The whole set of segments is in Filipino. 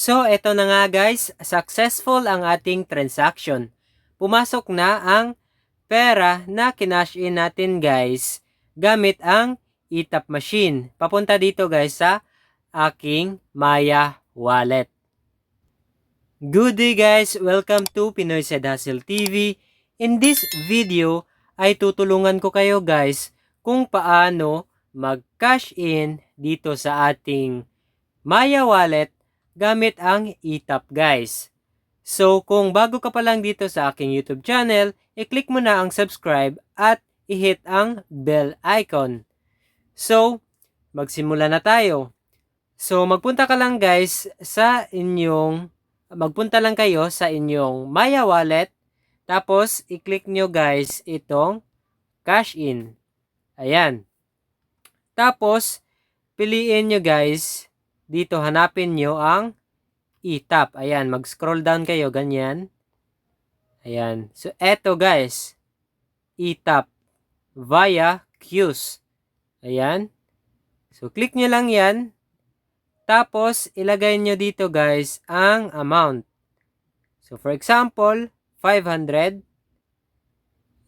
So, eto na nga guys, successful ang ating transaction. Pumasok na ang pera na kinash in natin guys gamit ang ETAP machine. Papunta dito guys sa aking Maya wallet. Good day guys! Welcome to Pinoy Side Hustle TV. In this video ay tutulungan ko kayo guys kung paano mag-cash in dito sa ating Maya wallet gamit ang ETAP guys. So kung bago ka pa lang dito sa aking YouTube channel, i-click mo na ang subscribe at i-hit ang bell icon. So, magsimula na tayo. So magpunta ka lang guys sa inyong magpunta lang kayo sa inyong Maya wallet tapos i-click nyo guys itong cash in. Ayan. Tapos piliin nyo guys dito hanapin nyo ang e-tap. Ayan, mag-scroll down kayo, ganyan. Ayan. So, eto guys, e-tap via Qs. Ayan. So, click nyo lang yan. Tapos, ilagay nyo dito guys ang amount. So, for example, 500.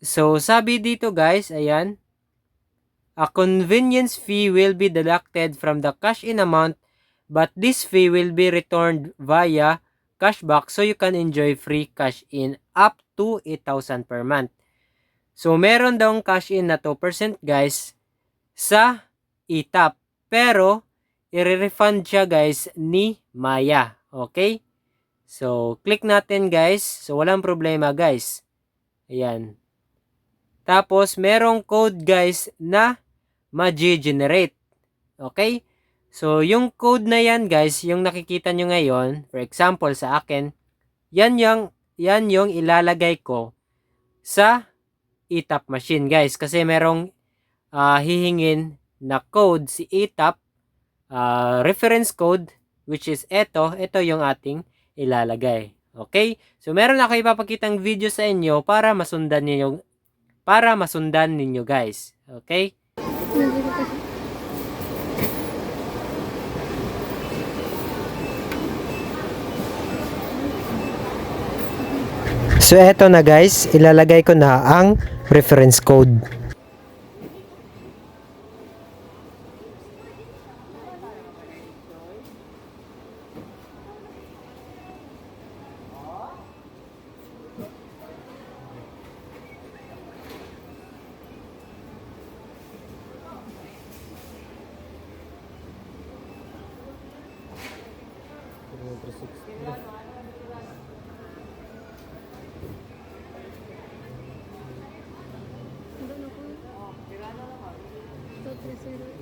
So, sabi dito guys, ayan, a convenience fee will be deducted from the cash-in amount but this fee will be returned via cashback so you can enjoy free cash in up to 8,000 per month. So, meron daw cash in na 2% guys sa ETAP. Pero, i-refund siya guys ni Maya. Okay? So, click natin guys. So, walang problema guys. Ayan. Tapos, merong code guys na ma-generate. Okay? So, yung code na yan guys, yung nakikita nyo ngayon, for example sa akin, yan yung, yan yung ilalagay ko sa ETAP machine guys. Kasi merong uh, hihingin na code si ETAP, uh, reference code, which is ito, ito yung ating ilalagay. Okay? So, meron ako ipapakitang video sa inyo para masundan ninyo, para masundan ninyo guys. Okay? So eto na guys, ilalagay ko na ang reference code.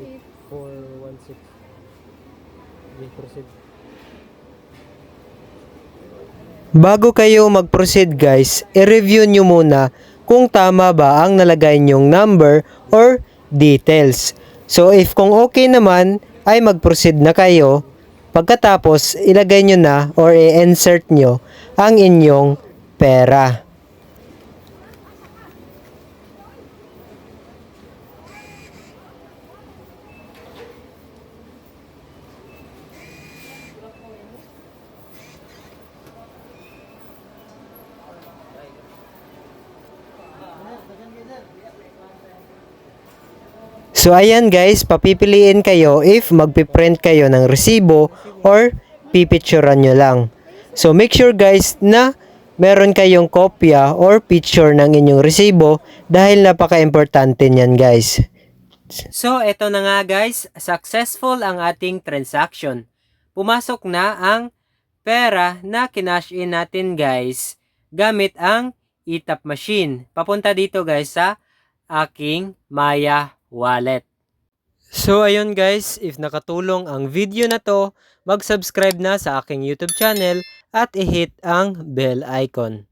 Eight. 416. Okay, proceed. Bago kayo mag-proceed guys, i-review nyo muna kung tama ba ang nalagay nyong number or details. So if kung okay naman, ay mag-proceed na kayo. Pagkatapos, ilagay nyo na or i-insert nyo ang inyong pera. So ayan guys, papipiliin kayo if magpiprint kayo ng resibo or pipicturean nyo lang. So make sure guys na meron kayong kopya or picture ng inyong resibo dahil napaka-importante niyan guys. So eto na nga guys, successful ang ating transaction. Pumasok na ang pera na kinash in natin guys gamit ang ETAP machine. Papunta dito guys sa aking Maya wallet. So ayun guys, if nakatulong ang video na to, mag-subscribe na sa aking YouTube channel at i-hit ang bell icon.